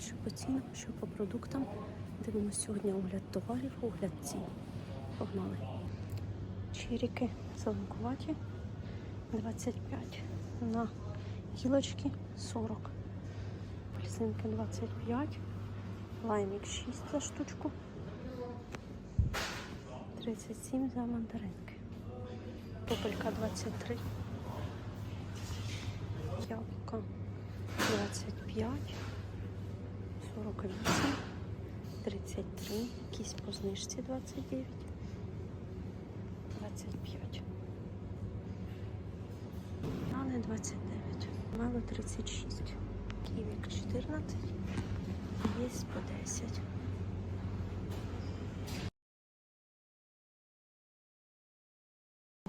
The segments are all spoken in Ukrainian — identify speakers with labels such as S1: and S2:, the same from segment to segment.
S1: Що по цінам, що по продуктам. Дивимося сьогодні огляд товарів, огляд цін. Погнали. Чиріки зеленкуваті 25. На гілочки 40. Апельсинки 25. Лаймік 6 за штучку. 37 за мандаринки. Попелька 23. Яблука 25. 48. 33. Кісь по знижці 29. 25. Банани 29. Мало 36. Ківік 14. Є по 10.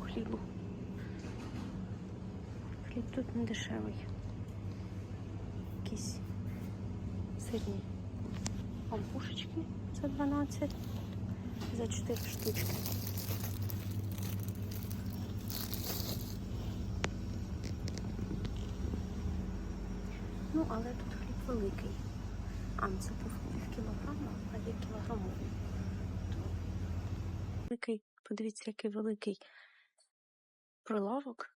S1: Хлібу. Хліб тут не дешевий. Якісь сирні пампушечки за 12, за 4 штучки. Ну, але тут хліб великий. А, ну, це пів кілограма, а є кілограмовий. Великий, подивіться, який великий прилавок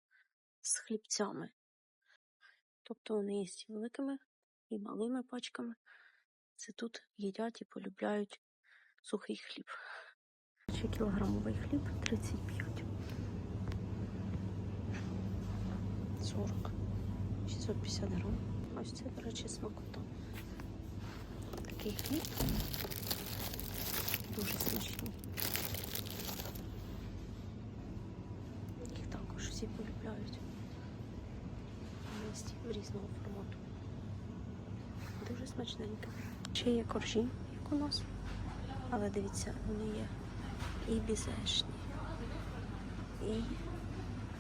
S1: з хлібцями. Тобто вони є і великими, і малими пачками. Це тут їдять і полюбляють сухий хліб. Ще кілограмовий хліб 35. 40. 650 грам. Ось це, до речі, смакота. Такий хліб. Дуже смачний. Їх також всі полюбляють. В різного формату. Дуже смачненько. Ще є коржі, як у нас. Але дивіться, вони є і бізешні, і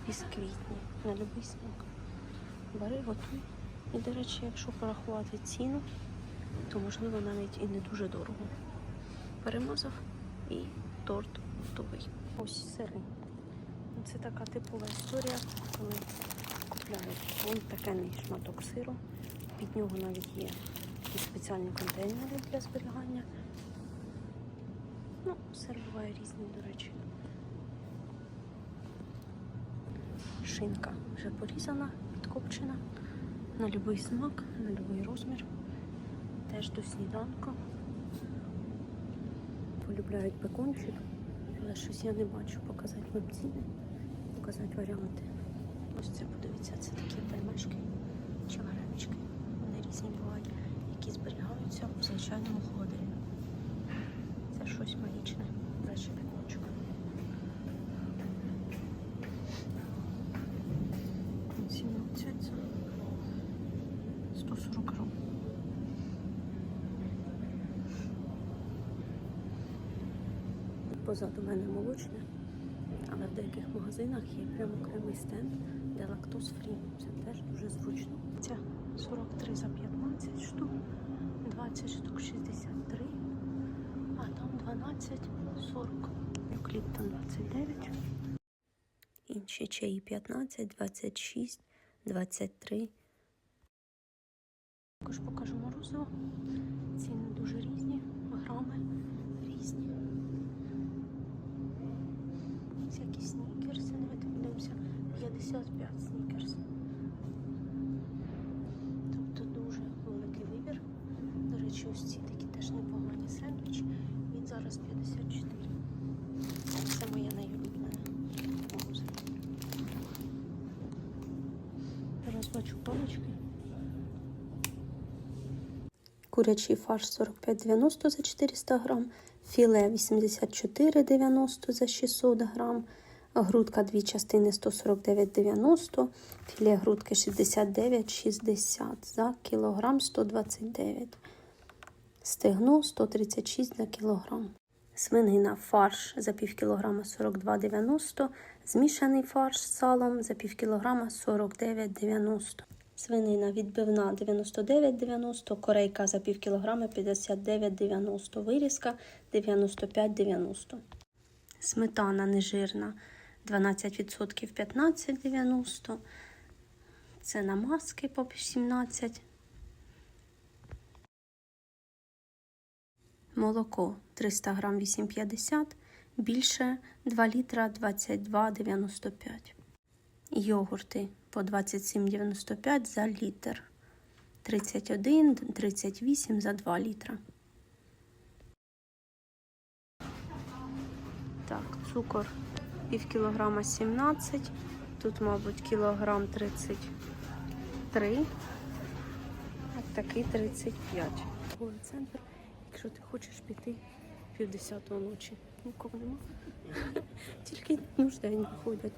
S1: бісквітні, на будь-який смак. Бери, готуй. І, до речі, якщо порахувати ціну, то можливо навіть і не дуже дорого. Перемазав і торт готовий. Ось сири. Це така типова історія, коли купляють вон такий шматок сиру. Під нього навіть є і спеціальні контейнери для зберігання. Ну, сир буває різний, до речі. Шинка вже порізана, підкопчена. На будь-який смак, на будь-який розмір. Теж до сніданку. Полюбляють бекончик, але щось я не бачу. Показати вам ціни, показати варіанти. Ось це подивіться, це такі пельмешки чи варенички. Різні бувають, які зберігаються в звичайному холодильнику. Це щось магічне, речі бекончик. Сімнадцять за 140 грам. Позаду мене молочне, деяких магазинах є прямо окремий стенд, де лактоз фрі. Це теж дуже зручно. Ця 43 за 15 штук, 20 штук 63, а там 12 40. Кліптон 29. Інші чаї 15, 26, 23. Також покажу морозиво. Ціни дуже різні, грами різні. Всякі снікерси, давайте подивимося. 55 снікерс. Тобто дуже великий вибір. До речі, ось ці такі теж непогані сендвіч. Він зараз 54. Це моє найулюблене морозиво. Зараз бачу палички. Курячий фарш 45,90 за 400 грам, філе 84,90 за 600 грам, грудка дві частини 149,90, філе грудки 69,60 за кілограм 129, стегно 136 за кілограм. Свинина фарш за пів кілограма 42,90, змішаний фарш з салом за пів кілограма 49,90. Свинина відбивна 99,90, корейка за пів кілограма 59,90, вирізка 95,90. Сметана нежирна 12% 15,90. Це намазки по 17 Молоко 300 грам 8,50, більше 2 літра 22,95. Йогурти по 27,95 за літр. 31, 38 за 2 літра. Так, цукор пів кілограма 17. Тут, мабуть, кілограм 33. А такий 35. Торговий центр, якщо ти хочеш піти півдесятого ночі. Нікого нема. Тільки нужденні ходять.